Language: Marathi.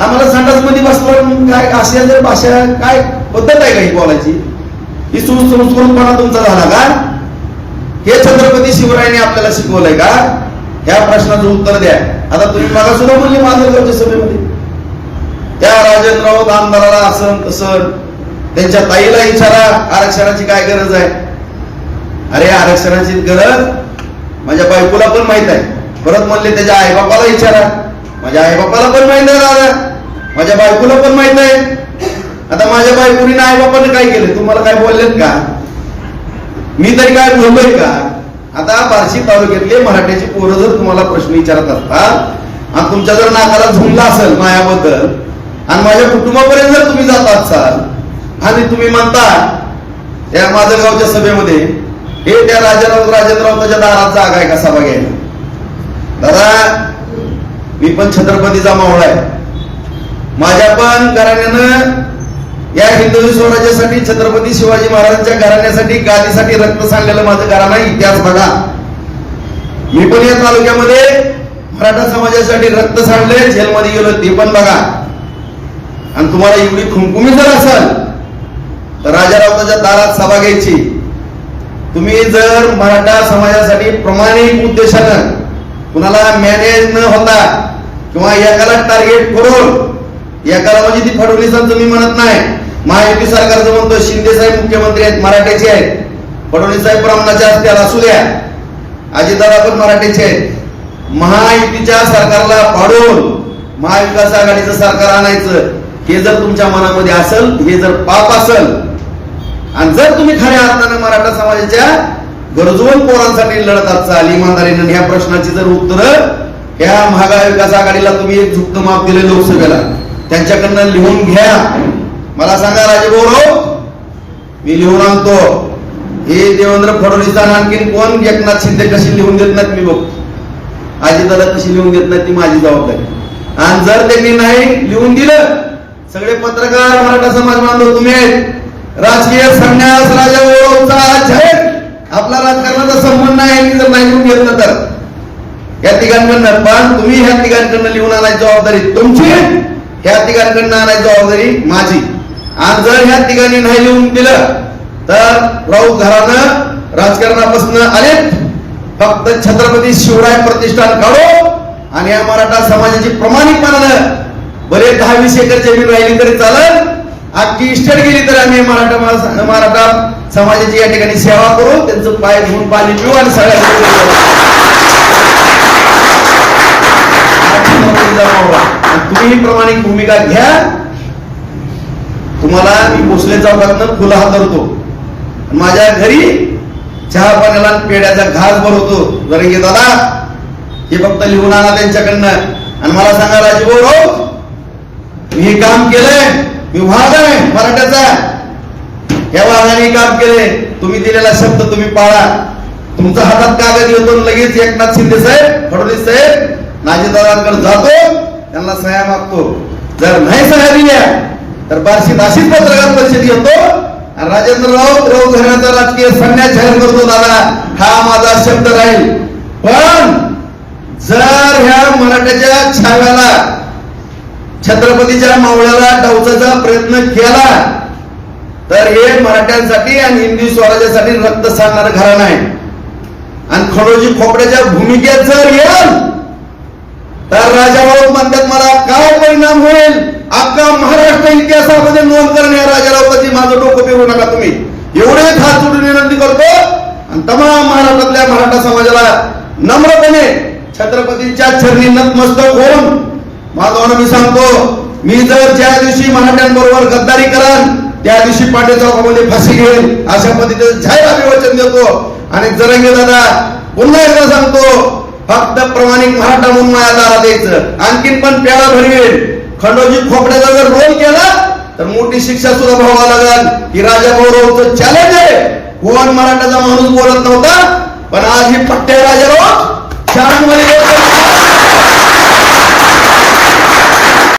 आम्हाला संडासमध्ये बसवून काय अशा जर भाषा काय पद्धत आहे का ही बोलायची? ही सुसंस्कृतपणा तुमचा झाला का? हे छत्रपती शिवरायांनी आपल्याला शिकवलंय का? ह्या प्रश्नाचं उत्तर द्या. आता तुम्ही मला सुद्धा बोलले माधवगावच्या सभेमध्ये. त्या राजेंद्रराव आमदाराला असं तसं त्यांच्या ताईला विचारा आरक्षणाची काय गरज आहे? अरे आरक्षणाची गरज माझ्या बायकोला पण माहीत आहे. परत म्हणले त्याच्या आईबापाला विचारा माझ्या आईबापाला पण माहीत आहे दादा. माझ्या बायकोला पण माहीत आहे आता माझ्या बायकोनी आईबापाने काय केलं? तुम्हाला काय बोललेत का? मी तरी काय बोललोय का? आता बार्शी तालुक्यातले मराठ्याची पोरं जर तुम्हाला प्रश्न विचारत असतात आणि तुमच्या जर नाकाला झुंबला असेल मायाबद्दल आणि माझ्या कुटुंबापर्यंत जर तुम्ही जात असाल आणि तुम्ही म्हणता या माजलगावच्या सभेमध्ये हे त्या राजाराव राजेंद्रराव त्याच्या दारात जागा आहे का सभा घ्यायला? दादा मी पण छत्रपतीचा मावळा आहे. माझ्या पण घराण्यानं या हिंदवी स्वराज्यासाठी छत्रपती शिवाजी महाराजांच्या घराण्यासाठी गादीसाठी रक्त सांडलेलं माझं घराणा इतिहास बघा. मी पण या तालुक्यामध्ये मराठा समाजासाठी रक्त सांडले जेलमध्ये गेलो ते पण बघा. आणि तुम्हाला एवढी खुमखुमी जर असाल तर राजा राऊताच्या दारात सभा घ्यायची. तुम्ही जर मराठा समाजासाठी प्रामाणिक उद्देशानं कुणाला मॅनेज न होता किंवा एकाला टार्गेट करून या म्हणजे ती फडणवीसांचं मी म्हणत नाही. महायुती सरकारचं म्हणतो शिंदे साहेब मुख्यमंत्री आहेत मराठ्याचे आहेत. फडणवीस साहेब ब्राह्मणाच्या असतील असू द्या. अजितदादा पण मराठ्याचे आहेत. महायुतीच्या सरकारला पाडून महाविकास आघाडीचं सरकार आणायचं हे जर तुमच्या मनामध्ये असेल हे जर पाप असेल आणि जर तुम्ही खऱ्या अर्थानं मराठा समाजाच्या गरजवून पोरांसाठी लढत असाल इमानदारीनं ह्या प्रश्नाची जर उत्तर ह्या महाविकास आघाडीला तुम्ही एक झुक्त माप दिले लोकसभेला. त्यांच्याकडनं लिहून घ्या. मला सांगा राजगौरव मी लिहून आणतो. हे देवेंद्र फडणवीस आणखीन कोण एकनाथ शिंदे कशी लिहून देत नाहीत मी बघ आजीदादा कशी लिहून देत नाहीत ती माझी जबाबदारी. आणि जर त्यांनी नाही लिहून दिलं सगळे पत्रकार मराठा समाज बांधव तुम्ही आहेत. राजकीय संन्यास राजा ओळखचा जाहीर आपला राजकारणाचा संबंध आहे की जर नाही लिहून घेतलं तर. या तिघांकडनं पण तुम्ही ह्या तिघांकडनं लिहून आणायची जबाबदारी तुमची ह्या तिघांकडनं आणायची जबाबदारी माझी. आणि जर ह्या तिघांनी नाही लिहून दिलं तर राऊत घरानं राजकारणापासून आले फक्त छत्रपती शिवराय प्रतिष्ठान काढो आणि या मराठा समाजाची प्रमाणिकपणानं बरे दहा वीस एकर जमीन राहिली तरी चालत अख्खी इस्टेट गेली तर आम्ही मराठा मराठा समाजाची या ठिकाणी सेवा करू. त्यांचं पाय घेऊन पाणी पिऊ आणि सगळ्या तुम्ही प्रमाणिक भूमिका घ्या. तुम्हाला मी भोसले चौकातनं फुलं हातरतो माझ्या घरी चहा पाण्याला पेड्याचा घास भरवतो. जरंगे दादा हे फक्त लिहून आणा त्यांच्याकडनं. आणि मला सांगा राजीभाऊ राऊत मी हे काम केलंय. मी वाघ आहे मराठ्याचा. या वाघाने काम केले तुम्ही दिलेला शब्द तुम्ही पाळा. तुमच्या हातात कागद येतो लगेच एकनाथ शिंदे साहेब फडणवीस साहेब नाजीदारांकडे जातो. त्यांना सह्या मागतो. जर नाही सह्या दिल्या तर बार्शीत अशीच पत्रकार परिषद घेतो आणि राजेंद्र राऊत राऊत घराण्याचा राजकीय संन्यास जाहीर करतो दादा हा माझा शब्द राहील. पण जर ह्या मराठ्याच्या छाव्याला छत्रपतीच्या मावळ्याला डावचाचा प्रयत्न केला तर हे मराठ्यांसाठी आणि हिंदी स्वराज्यासाठी रक्त सांगणारं घराणं आहे. आणि खडोजी खोपड्याच्या भूमिकेत जर येईल तर राजा राऊत म्हणतात मला काय परिणाम होईल? अख्खा महाराष्ट्र इतिहासामध्ये नोंद करणे राजा राऊताची माझं डोकं फिरू नका तुम्ही. एवढे हात जोडून विनंती करतो आणि तमाम महाराष्ट्रातल्या मराठा समाजाला नम्रपणे छत्रपतींच्या चरणी नतमस्तक होऊन माझं मी सांगतो मी जर ज्या दिवशी मराठ्यांबरोबर गद्दारी करान त्या दिवशी पांडे चौकामध्ये फाशी घेईल अशा पद्धतीचं जाहीर अभिवचन देतो. आणि जरंगे दादा पुन्हा एकदा सांगतो फक्त प्रमाणिक मराठा म्हणून माझ्या दारात यायचं. आणखीन पण प्याला भरवेल खंडोजी खोपड्याचा जर रोल केला तर मोठी शिक्षा सुद्धा भावा लागल. की राजा भाऊ चॅलेंज आहे. कोण मराठाचा माणूस बोलत नव्हता पण आज ही पट्टे राजा चारमध्ये